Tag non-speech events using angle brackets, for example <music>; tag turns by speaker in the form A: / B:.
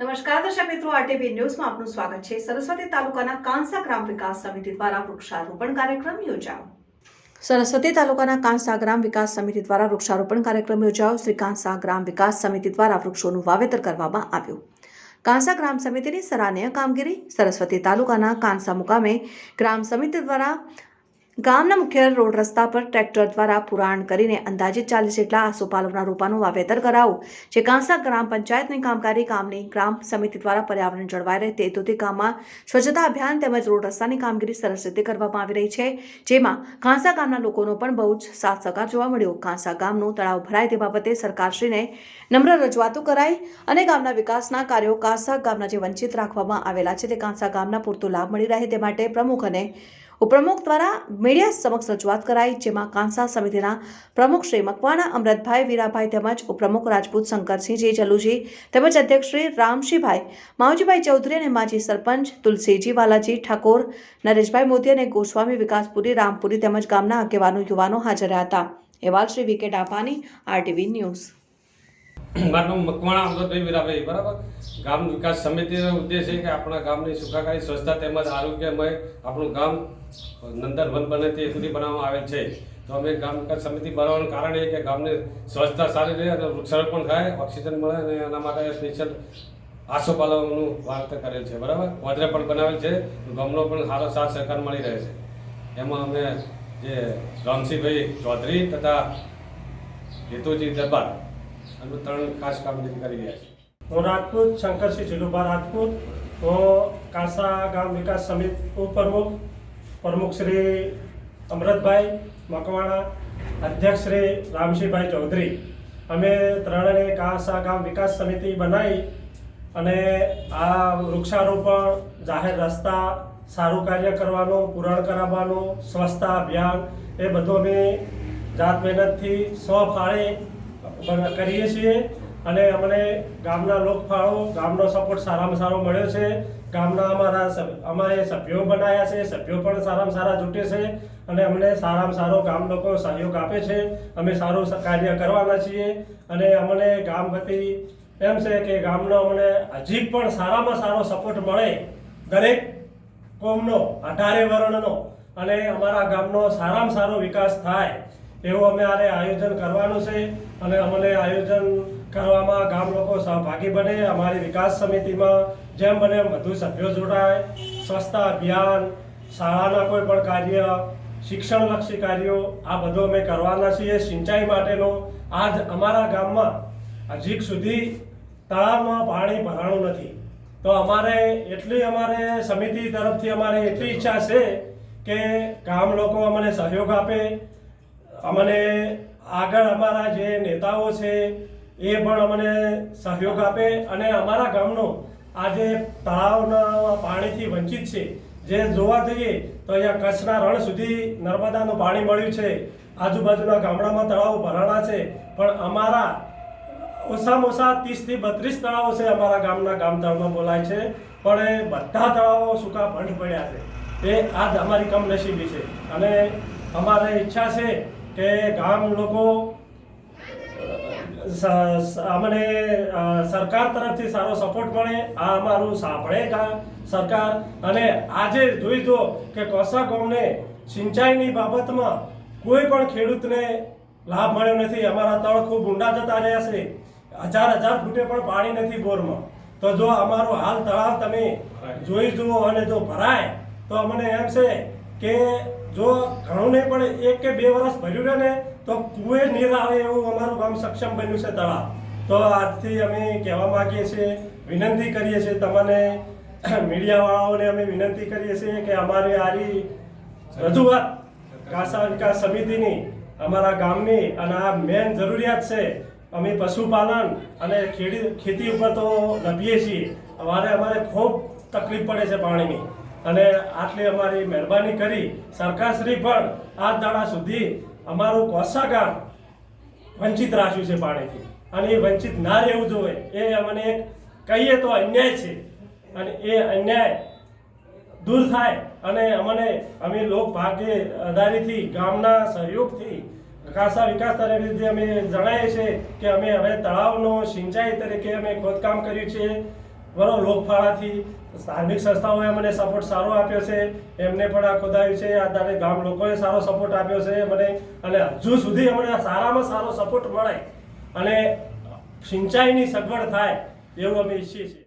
A: નમસ્કાર, દર્શક મિત્રો, આરટીવી ન્યૂઝમાં આપનું સ્વાગત છે. સરસ્વતી તાલુકાના કાંસા ગ્રામ વિકાસ સમિતિ દ્વારા વૃક્ષારોપણ કાર્યક્રમ યોજાયો. સરસ્વતી તાલુકાના કાંસા ગ્રામ વિકાસ સમિતિ દ્વારા વૃક્ષારોપણ કાર્યક્રમ યોજાયો. શ્રી કાંસા ગ્રામ વિકાસ સમિતિ દ્વારા વૃક્ષોનું વાવેતર કરવામાં આવ્યું. કાંસા ગ્રામ સમિતિની સરાહનીય કામગીરી સરસ્વતી તાલુકાના કાંસા મુકામે ગ્રામ સમિતિ દ્વારા ગામના મુખ્ય રોડ રસ્તા પર ટ્રેક્ટર દ્વારા પુરાણ કરીને અંદાજિત ચાલીસ જેટલા આસોપાલવના રોપાનું વાવેતર કરાવું જે કાંસા ગ્રામ પંચાયતની કામકારી કામની ગ્રામ સમિતિ દ્વારા પર્યાવરણ જળવાઈ રહે તે હેતુથી ગામમાં સ્વચ્છતા અભિયાન તેમજ રોડ રસ્તાની કામગીરી સરસ રીતે કરવામાં આવી રહી છે, જેમાં કાંસા ગામના લોકોનો પણ બહુ જ સાથ સહકાર જોવા મળ્યો. કાંસા ગામનું તળાવ ભરાય તે બાબતે સરકારશ્રીને નમ્ર રજૂઆતો કરાઈ અને ગામના વિકાસના કાર્યો કાંસા ગામના જે વંચિત રાખવામાં આવેલા છે તે કાંસા ગામના પૂરતો લાભ મળી રહે તે માટે પ્રમુખ અને ઉપપ્રમુખ દ્વારા મીડિયા સમક્ષ રજૂઆત કરાઈ, જેમાં કાંસા સમિતિના પ્રમુખ શ્રી મકવાણા અમૃતભાઈ વીરાભાઈ તેમજ ઉપપ્રમુખ રાજપૂત શંકરસિંહજી જલુજી તેમજ અધ્યક્ષ શ્રી રામશીભાઈ માવજીભાઈ ચૌધરી અને માજી સરપંચ તુલસીજી વાલાજી ઠાકોર, નરેશભાઈ મોદી અને ગોસ્વામી વિકાસપુરી, રામપુરી તેમજ ગામના આગેવાનો, યુવાનો હાજર રહ્યા હતા. અહેવાલ Shri V K Dabhani, RTV news.
B: મારું મકવાણા અમૃતભાઈ વીરાભાઈ બરાબર? ગામ વિકાસ સમિતિનો ઉદ્દેશ છે કે આપણા ગામની સુખાકારી, સ્વચ્છતા તેમજ આરોગ્યમય આપણું ગામ નંદનવન બને તે સુધી બનાવવામાં આવેલ છે. તો અમે ગામ વિકાસ સમિતિ બનાવવાનું કારણ એ કે ગામની સ્વચ્છતા સારી રહે અને વૃક્ષારોપણ થાય, ઓક્સિજન મળે અને એના માટે સ્પેશિયલ આસોપાલવનું વાર્તા કરેલ છે, બરાબર? વાદરે પણ બનાવેલ છે ગામનો પણ સારો સાથ સહકાર મળી રહે છે. એમાં અમે જે રામસિંહભાઈ ચૌધરી તથા હેતુજી દરબાર અમે ત્રણ ખાસ કામગીરી કરી રહ્યા છે
C: હું રાજપૂત, શંકરસિંહ જીલુભા રાજપૂત. હું કાંસા ગામ વિકાસ સમિતિ ઉપપ્રમુખ, પ્રમુખ શ્રી અમૃતભાઈ મકવાણા, અધ્યક્ષ શ્રી રામસિંહભાઈ ચૌધરી. અમે ત્રણેય કાંસા ગામ વિકાસ સમિતિ બનાવી અને આ વૃક્ષારોપણ, જાહેર રસ્તા, સારું કાર્ય કરવાનું, પૂરણ કરાવવાનું, સ્વચ્છતા અભિયાન, એ બધું અમે જાત મહેનતથી સ્વફાળે બન- કરીએ છીએ અને અમને ગામના લોકફાળો, ગામનો સપોર્ટ સારામાં સારો મળ્યો છે. ગામના અમારા અમારે સભ્યો બનાવ્યા છે, સભ્યો પણ સારામાં સારા જૂટે છે અને અમને સારામાં સારો ગામ લોકો સહયોગ આપે છે. અમે સારું કાર્ય કરવાના છીએ અને અમને ગામ વતી એમ છે કે ગામનો અમને હજી પણ સારામાં સારો સપોર્ટ મળે દરેક કોમનો, અઢારે વર્ણનો અને અમારા ગામનો સારામાં સારો વિકાસ થાય. એવું અમે આને આયોજન કરવાનું છે અને અમને આયોજન કરવામાં ગામ લોકો સહભાગી બને, અમારી વિકાસ સમિતિમાં જેમ બને એમ વધુ સભ્યો જોડાય. સ્વચ્છતા અભિયાન, શાળાના કોઈ પણ કાર્ય, શિક્ષણલક્ષી કાર્યો, આ બધું અમે કરવાના છીએ. સિંચાઈ માટેનો આજ અમારા ગામમાં હજી સુધી તળાવમાં પાણી ભરાણું નથી. તો અમારે એટલી અમારે સમિતિ તરફથી અમારે એટલી ઈચ્છા છે કે ગામ લોકો અમને સહયોગ આપે અમને આગળ અમારા જે નેતાઓ છે, એ પણ અમને સહયોગ આપે અને અમારા ગામનો આજે તળાવના પાણીથી વંચિત છે. જે જોવા જઈએ તો અહીંયા કચ્છના રણ સુધી નર્મદાનું પાણી મળ્યું છે. આજુબાજુના ગામડામાં તળાવો ભરાણા છે. પણ અમારા ઓછામાં ઓછા ત્રીસથી બત્રીસ તળાવો છે અમારા ગામના ગામતળમાં બોલાય છે. પણ એ બધા તળાવો સૂકા ભંડ પડ્યા છે. એ આજ અમારી કમનસીબી છે. અને અમારે ઈચ્છા છે કે ગામ લોકો અમને સરકાર તરફથી સારો સપોર્ટ મળે. આ અમારું સાંભળે ગામ સરકાર. અને આજે જોઈ જો કે કોસા ગામને સિંચાઈની બાબતમાં કોઈ પણ ખેડૂતને લાભ મળ્યો નથી. અમારા તળ ખૂબ ઊંડા જતા રહ્યા છે. હજાર હજાર ફૂટે પણ પાણી નથી બોરમાં. તો જો અમારો હાલ તળાવ તમે જોઈ જુઓ અને જો ભરાય તો અમને એમ છે કે જો ઘણું નહીં, પણ એક કે બે વર્ષ ભર્યું રહે ને, તો કુએ નીર આવે એવું અમારું ગામ સક્ષમ બન્યું છે તળાવ તો આજથી અમે કહેવા માગીએ છીએ, વિનંતી કરીએ છીએ તમને, <clears throat> મીડિયાવાળાઓને અમે વિનંતી કરીએ છીએ કે અમારે આરી રજૂઆત કાસા વિકાસ સમિતિની, અમારા ગામની અને આ મેન જરૂરિયાત છે, અમે પશુપાલન અને ખેડી ખેતી ઉપર તો લભીએ છીએ. અમારે અમારે ખૂબ તકલીફ પડે છે પાણીની. અને આટલી અમારી મહેરબાની કરી સરકારશ્રી પણ આ દાડા સુધી અમારું કોષાગાર વંચિત રાખ્યું છે પાણીથી. અને એ વંચિત ના રહેવું જોઈએ. એ અમને એક કહીએ તો અન્યાય છે. અને એ અન્યાય દૂર થાય અને અમને અમે લોક ભાગ્ય આધારિતથી ગામના સહયોગથી, ખાસા વિકાસ તરફથી અમે જણાવીએ છીએ કે અમે હવે તળાવનો સિંચાઈ તરીકે અમે ખોદકામ કર્યું છે. બરાબર લોકફાળાથી ધાર્મિક સંસ્થાઓએ મને સપોર્ટ સારો આપ્યો છે. એમને પણ આ ખોદાયું છે. આ તારે ગામ લોકોએ સારો સપોર્ટ આપ્યો છે મને. અને હજુ સુધી અમને સારામાં સારો સપોર્ટ મળે. અને સિંચાઈની સગવડ થાય એવું અમે ઈચ્છીએ છીએ.